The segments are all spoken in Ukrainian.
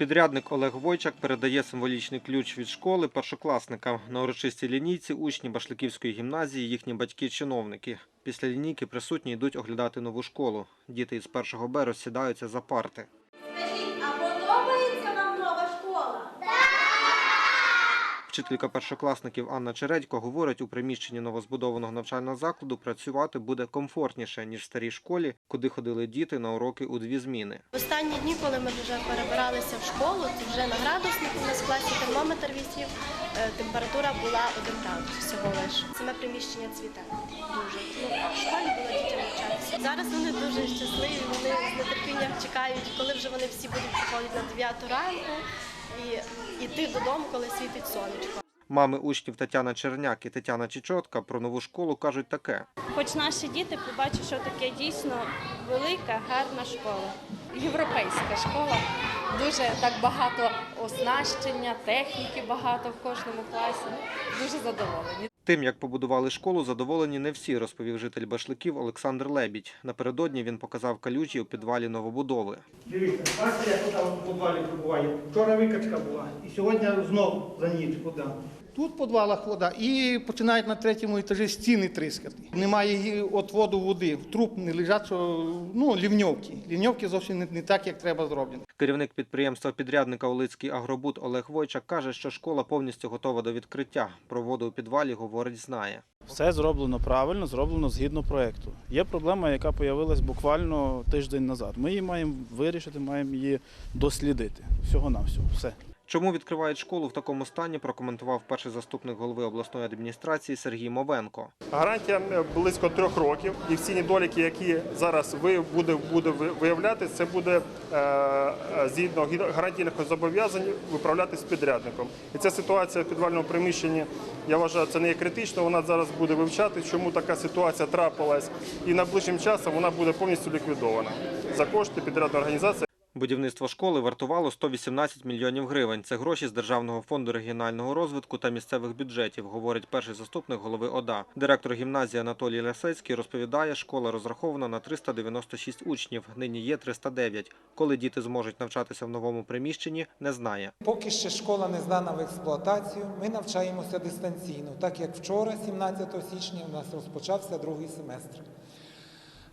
Підрядник Олег Войчак передає символічний ключ від школи першокласникам. На урочистій лінійці учні Башликівської гімназії, їхні батьки-чиновники. Після лінійки присутні йдуть оглядати нову школу. Діти із 1 Б розсідаються за парти. Вчителька першокласників Анна Чередько говорить, у приміщенні новозбудованого навчального закладу працювати буде комфортніше, ніж в старій школі, куди ходили діти на уроки у дві зміни. Останні дні, коли ми вже перебиралися в школу, то вже на градуснику у нас в класі термометр висів, е, температура була 1 градус всього лиш. Саме приміщення цвіте дуже. Ну, в школі було дітям навчатися. Зараз вони дуже щасливі, вони з нетерпінням чекають, коли вже вони всі будуть приходити на 9 ранку і йти додому, коли світить сонечко. Мами учнів Тетяна Черняк і Тетяна Чечотка про нову школу кажуть таке. Хоч наші діти побачать, що таке дійсно велика, гарна школа. європейська школа. Дуже так багато оснащення, техніки багато в кожному класі. Дуже задоволені. Тим, як побудували школу, задоволені не всі, розповів житель Башликів Олександр Лебідь. Напередодні він показав калюжі у підвалі новобудови. Дивіться, бачите, як там в підвалі прибуває. Вчора викачка була, і сьогодні знову за ніч вода. Тут в підвалах вода, і починають на третьому етажі стіни тріскати. Немає її отводу води, в труб не лежать, що, ну, лівньовки. Лівньовки зовсім не, не так, як треба зроблені. Керівник підприємства підрядника Олицький Агробут Олег Войчак каже, що школа повністю готова до відкриття. Про воду у підвалі, говорить, знає. Все зроблено правильно, зроблено згідно проекту. Є проблема, яка з'явилась буквально тиждень назад. Ми її маємо вирішити, маємо її дослідити. Всього на всього. Все. Чому відкривають школу в такому стані, прокоментував перший заступник голови обласної адміністрації Сергій Мовенко. Гарантія е, близько трьох років, і всі недоліки, які зараз буде, виявляти, це буде е, е, згідно гарантійних зобов'язань виправляти підрядником. І ця ситуація в підвальному приміщенні, я вважаю, це не є критично. Вона зараз буде вивчати, чому така ситуація трапилась, і найближчим часом вона буде повністю ліквідована за кошти підрядної організації. Будівництво школи вартувало 118 мільйонів гривень. Це гроші з Державного фонду регіонального розвитку та місцевих бюджетів, говорить перший заступник голови ОДА. Директор гімназії Анатолій Лясецький розповідає, школа розрахована на 396 учнів. Нині є 309. Коли діти зможуть навчатися в новому приміщенні, не знає. Поки ще школа не здана в експлуатацію, ми навчаємося дистанційно, так як вчора, 17 січня, у нас розпочався другий семестр.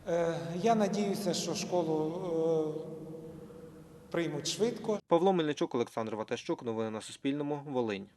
Е, Я надіюся, що школу е, приймуть швидко. Павло Мельничук, Олександр Ватащук. Новини на Суспільному. Волинь.